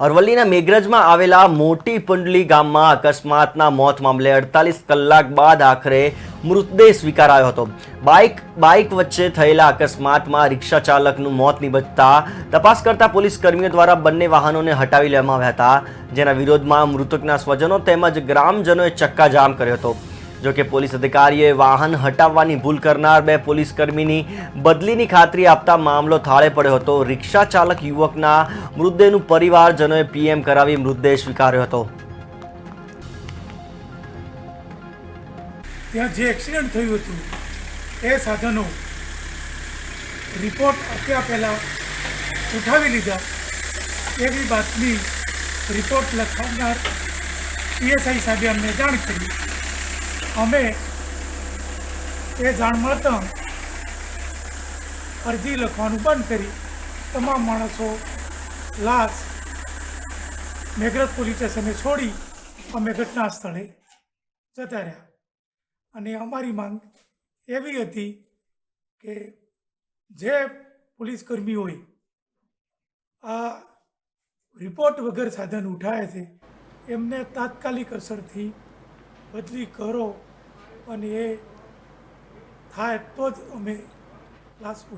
અરવલ્લીના મેઘરજમાં આવેલા મોટી પુંડલી ગામમાં અકસ્માતના મોત મામલે અડતાલીસ કલાક બાદ આખરે મૃતદેહ સ્વીકારાયો હતો. બાઇક બાઇક વચ્ચે થયેલા અકસ્માતમાં રિક્ષા ચાલકનું મોત નિપજતા તપાસ કરતા પોલીસ કર્મીઓ દ્વારા બંને વાહનોને હટાવી લેવામાં આવ્યા હતા, જેના વિરોધમાં મૃતકના સ્વજનો તેમજ ગ્રામજનોએ ચક્કાજામ કર્યો હતો. જો કે પોલીસ અધિકારીએ વાહન હટાવવાની ભૂલ કરનાર બે પોલીસ કર્મીની બદલીની ખાતરી આપતા મામલો થાળે પડ્યો હતો. રિક્ષા ચાલક યુવકના મૃતદેહનું પરિવારજનોએ પીએમ કરાવી મૃતદેહ સ્વીકાર્યો હતો. ત્યાં જે એક્સિડન્ટ થયું હતું, એ સાધનો રિપોર્ટ આપ્યા પહેલાં ઉઠાવી લીધા. એવી બાતમી રિપોર્ટ લખાવનાર પીએસઆઈ સાહેબે અમને જાણ કરી. અમે એ જાણ મળતા અરજી લખવાનું બંધ કરી તમામ માણસો લાશ મેઘરજ પોલીસ સ્ટેશને છોડી અમે ઘટના સ્થળે જતા રહ્યા. અને અમારી માંગ એવી હતી કે જે પોલીસ કર્મીઓએ આ રિપોર્ટ વગર સાધન ઉઠાવે છે, એમને તાત્કાલિક અસરથી બદલી કરો અને એ થાય તો જ અમે ક્લાસ ઉઠા